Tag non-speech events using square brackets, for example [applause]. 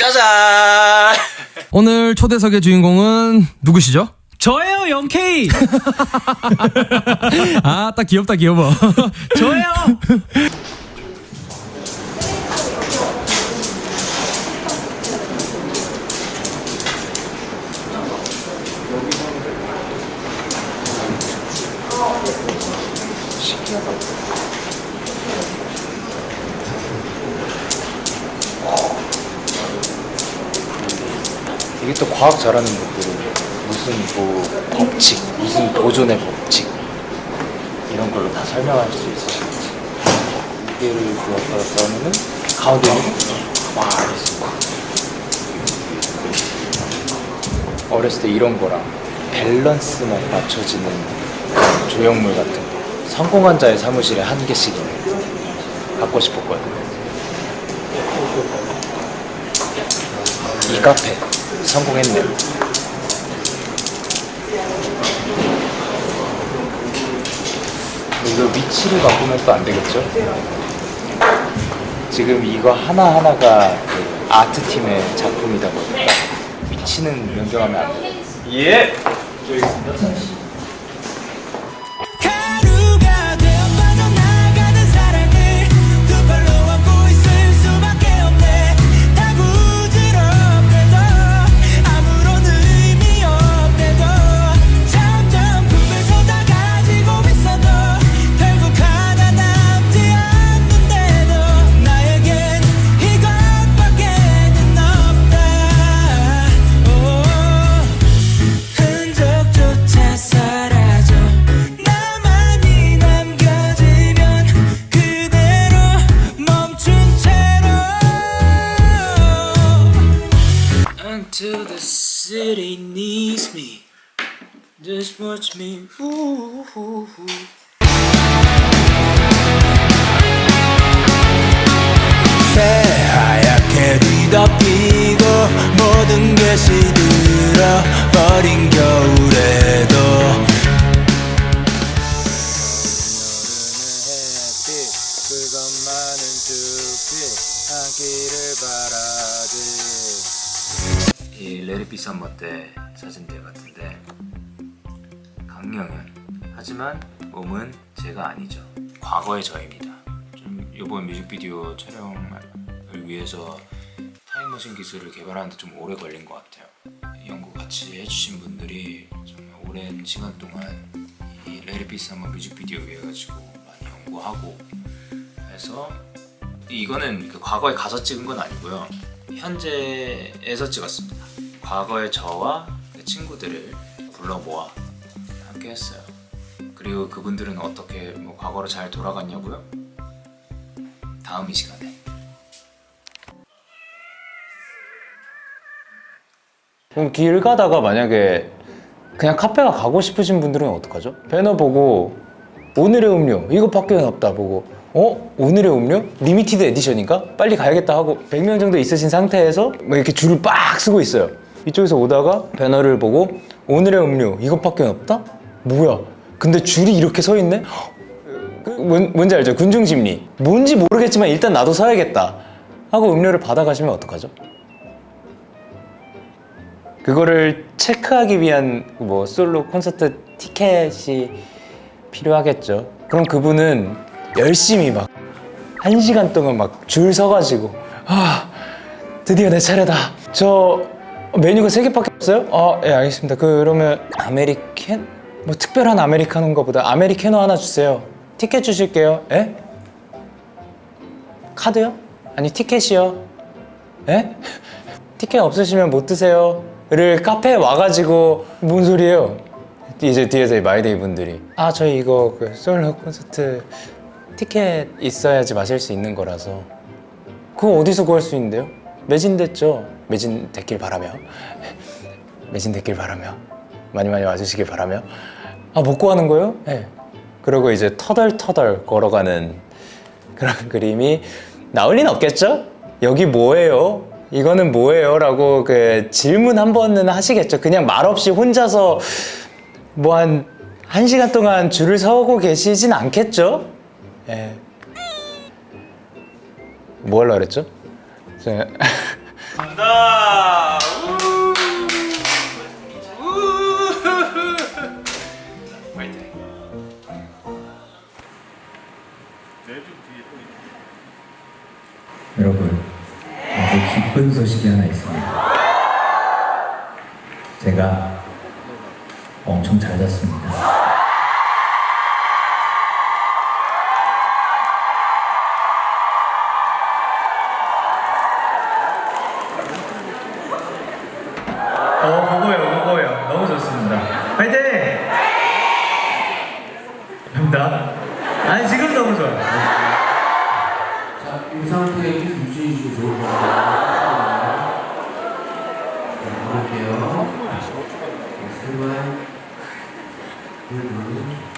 짜잔! [laughs] 오늘 초대석의 주인공은 누구시죠? 저예요, 영케이. [laughs] 아, 딱 귀엽다, 귀여워. [laughs] 저예요. 이게 또 과학 잘하는 분들은 무슨 뭐 법칙, 무슨 보존의 법칙 이런 걸로 다 설명할 수 있어요. 무게를 부여받았다 하면은 가운데 있는 게 가만히 있어. 어렸을 때 이런 거랑 밸런스만 맞춰지는 조형물 같은 거 성공한 자의 사무실에 한 개씩 갖고 싶었거든요. 이 카페 성공했네요. 이거 위치를 바꾸면 또 안 되겠죠? 지금 이거 하나하나가 그 아트 팀의 작품이다 보니까 위치는 변경하면 안 돼요. 예! 가루가 Just watch me ooh, ooh, ooh. 새하얗게 뒤덮이고 모든 게 시들어 버린 겨울에도 바라지 이 레리피 썸머 때 사진들 같은데 강영현 하지만 몸은 제가 아니죠 과거의 저입니다 좀 이번 뮤직비디오 촬영을 위해서 타임머신 기술을 개발하는데 좀 오래 걸린 것 같아요 연구 같이 해주신 분들이 정말 오랜 시간 동안 이 레리피 썸머 뮤직비디오 위해 가지고 많이 연구하고 해서 이거는 그 과거에 가서 찍은 건 아니고요. 현재에서 찍었습니다. 과거의 저와 그 친구들을 불러 모아 함께 했어요. 그리고 그분들은 어떻게 뭐 과거로 잘 돌아갔냐고요? 다음 이 시간에. 그럼 길 가다가 만약에 그냥 카페가 가고 싶으신 분들은 어떡하죠? 배너 보고 오늘의 음료 이것밖에 없다 보고 어? 오늘의 음료? 리미티드 에디션인가? 빨리 가야겠다 하고 100명 정도 있으신 상태에서 뭐 이렇게 줄을 빡 쓰고 있어요 이쪽에서 오다가 배너를 보고 오늘의 음료 이것밖에 없다? 뭐야? 근데 줄이 이렇게 서 있네? 그 뭔, 뭔지 알죠? 군중심리 뭔지 모르겠지만 일단 나도 사야겠다 하고 음료를 받아가시면 어떡하죠? 그거를 체크하기 위한 뭐 솔로 콘서트 티켓이 필요하겠죠. 그럼 그분은 열심히 막 한 시간 동안 막 줄 서가지고 아 드디어 내 차례다. 저 메뉴가 세 개밖에 없어요? 아, 예, 알겠습니다. 그러면 아메리캔? 뭐 특별한 아메리카노인가 보다. 아메리카노 하나 주세요. 티켓 주실게요. 예? 카드요? 아니 티켓이요. 예? [laughs] 티켓 없으시면 못 드세요. 를 카페에 와가지고 뭔 소리예요? 이제 뒤에서 이 마이데이 분들이 아 저희 이거 그 솔로 콘서트 티켓 있어야지 마실 수 있는 거라서 그거 어디서 구할 수 있는데요? 매진됐죠. 매진됐길 바라며 [laughs] 매진됐길 바라며 많이 많이 와주시길 바라며 아 못 구하는 거예요? 네. 그리고 이제 터덜터덜 걸어가는 그런 [laughs] 그림이 나올 리는 없겠죠? 여기 뭐예요? 이거는 뭐예요? 라고 그 질문 한 번은 하시겠죠. 그냥 말없이 혼자서 뭐 한 한 시간 동안 줄을 서고 계시진 않겠죠? 예. 뭐 하려고 그랬죠? 저- 간다. 아주 기쁜 소식이 하나 있습니다. 제가 엄청 잘 잤습니다. 어, 그거요, 그거요. 너무 좋습니다. 파이팅! 감사합니다. 아니, 지금 너무 좋아요. 자, 이 상태에 계속 유지해 주시면 좋을 것 같아요. 자, 가볼게요. 세 번, 둘, 오늘